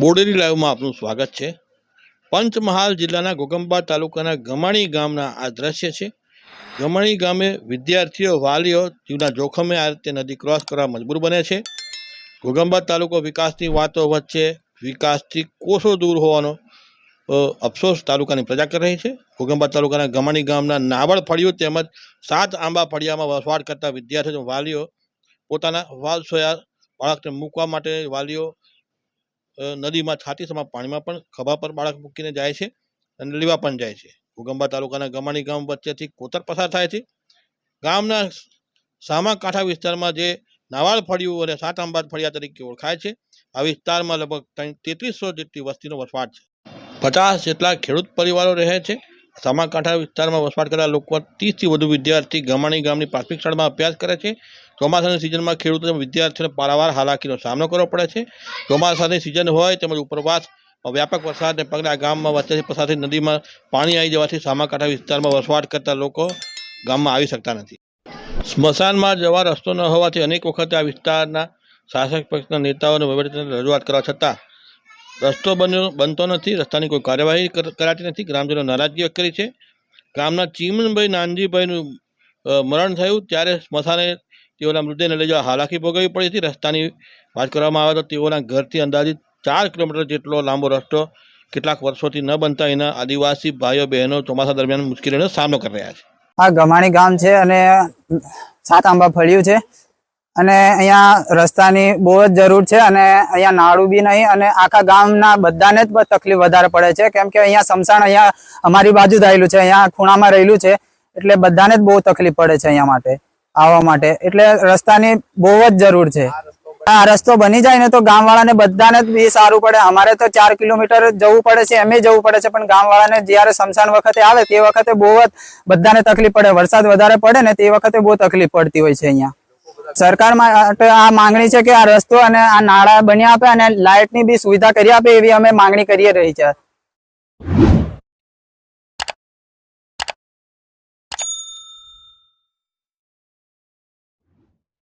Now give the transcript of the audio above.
બોડેલી લાઈવમાં આપનું સ્વાગત છે. પંચમહાલ જિલ્લાના ગોગંબા તાલુકાના ગમાણી ગામના આ દ્રશ્ય છે. ગમાણી ગામે વિદ્યાર્થીઓ, વાલીઓ જીવના જોખમે આ રીતે નદી ક્રોસ કરવા મજબૂર બને છે. ગોગંબા તાલુકો વિકાસની વાતો વચ્ચે વિકાસથી કોષો દૂર હોવાનો અફસોસ તાલુકાની પ્રજા કરી રહી છે. ગોગંબા તાલુકાના ગમાણી ગામના નાવડ ફળિયું તેમજ સાત આંબા ફળિયામાં વસવાટ કરતા વિદ્યાર્થીઓ, વાલીઓ પોતાના વાલસોયા બાળકને મૂકવા માટે વાલીઓ નદીમાં છાતી સમા પાણીમાં પણ ખભા પર બાળક મૂકીને જાય છે અને લેવા પણ જાય છે. ઘોગંબા તાલુકાના ગમાણી ગામ વચ્ચેથી કોતર પસાર થાય છે. ગામના સામા કાંઠા વિસ્તારમાં જે નાવાળ ફળિયું અને સાત અંબાદ ફળિયા તરીકે ઓળખાય છે, આ વિસ્તારમાં લગભગ તેત્રીસો જેટલી વસ્તીનો વસવાટ છે. પચાસ જેટલા ખેડૂત પરિવારો રહે છે. સામાકાંઠા વિસ્તારમાં વસવાટ કરતા લોકો ત્રીસથી વધુ વિદ્યાર્થી ગમાણી ગામની પ્રાથમિક શાળામાં અભ્યાસ કરે છે. ચોમાસાની સિઝનમાં ખેડૂતો વિદ્યાર્થીઓને પારાવાર હાલાકીનો સામનો કરવો પડે છે. ચોમાસાની સિઝન હોય તેમજ ઉપરવાસ, વ્યાપક વરસાદને પગલે આ ગામમાં વચ્ચેથી પસારથી નદીમાં પાણી આવી જવાથી સામાકાંઠા વિસ્તારમાં વસવાટ કરતા લોકો ગામમાં આવી શકતા નથી. સ્મશાનમાં જવા રસ્તો ન હોવાથી અનેક વખત આ વિસ્તારના શાસક પક્ષના નેતાઓને વહીવટીતંત્રને રજૂઆત કરવા છતાં રસ્તો બન્યો, બનતો નથી, રસ્તાની કોઈ કાર્યવાહી કરાતી નથી, ગ્રામજનો નારાજગી વ્યક્ત કરી છે. ગામના ચીમનભાઈ નાનજીભાઈનું મરણ થયું, ત્યારે સ્મશાને તેઓના મૃતદેહને લઈ જવા હાલાકી ભોગવવી પડી હતી. રસ્તાની વાત કરવામાં આવે તો તેઓના ઘરથી અંદાજિત ચાર કિલોમીટર જેટલો લાંબો રસ્તો કેટલાક વર્ષોથી ન બનતા એના આદિવાસી ભાઈઓ, બહેનો ચોમાસા દરમિયાન મુશ્કેલીનો સામનો કરી રહ્યા છે. આ ગમાણી ગામ છે અને સાત આંબા ફળ્યું છે. અને અહીંયા રસ્તાની બહુ જ જરૂર છે અને અહીંયા નાળું બી નહીં અને આખા ગામના બધાને જ તકલીફ વધારે પડે છે. કેમ કે અહીંયા સમસાણ અહીંયા અમારી બાજુ જ આવેલું છે. અહીંયા ખૂણામાં રહેલું છે. એટલે બધાને જ બહુ તકલીફ પડે છે અહીંયા માટે, આવવા માટે. એટલે રસ્તાની બહુ જ જરૂર છે. આ રસ્તો બની જાય ને તો ગામવાળાને બધાને જ બી સારું પડે. અમારે તો ચાર કિલોમીટર જવું પડે છે એમે જવું પડે છે, પણ ગામવાળાને જ્યારે સમસાન વખતે આવે તે વખતે બહુ જ બધાને તકલીફ પડે. વરસાદ વધારે પડે ને તે વખતે બહુ તકલીફ પડતી હોય છે અહીંયા. સરકાર માટે આ માંગણી છે કે આ રસ્તો અને આ નાળા બની આપે અને લાઇટની બી સુવિધા કરી આપે એવી અમે માંગણી કરી રહી છે.